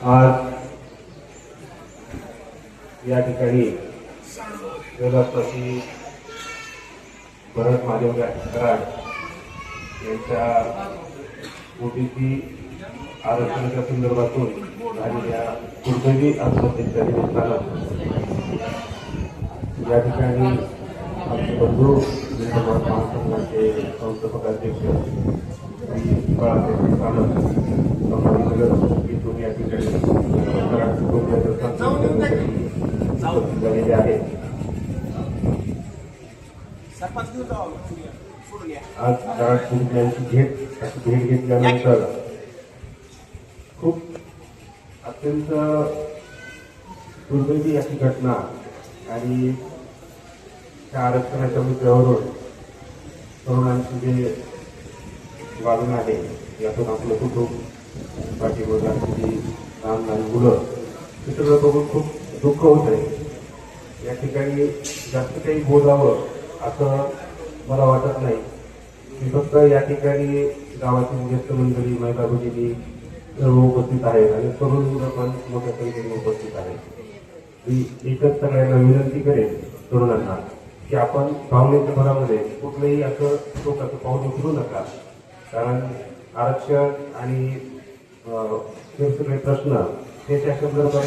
आज या ठिकाणी व्यवस्थापी भरत महादेव कराड यांच्या ओबीसी आरक्षणाच्या संदर्भातून झालेल्या कुठल्याही आत्महत्येच्या निमित्तानं या ठिकाणी आमचे बंधू निर्मळ महासंघाचे संस्थापक अध्यक्ष श्री बाळासाहेब सामंत संभाजीनगर इथून या ठिकाणी झालेले आहेत आज भेट भेट घेतल्यानंतर खूप अत्यंत दुर्दैवी अशी घटना आणि त्या आरक्षणाच्या मुद्द्यावरून तरुणांची जे वागणं आहे यातून आपलं कुटुंब पाठीमागे असलेली लहान लहान मुलं हे सगळं बघून खूप दुःख होत आहे. या ठिकाणी जास्त काही बोलावं असं मला वाटत नाही. मी फक्त या ठिकाणी गावातील ज्येष्ठ मंडळी महिला भगिनी सर्व उपस्थित आहेत आणि तरुण मुलं पण मोठ्या संख्येने उपस्थित आहेत. मी एकच सगळ्यांना विनंती करेन तरुणांना की आपण भावनेच्या भरामध्ये कुठलंही असं टोकाचं पाऊल उचलू नका. कारण आरक्षण आणि अं, प्रश्न हे त्या संदर्भात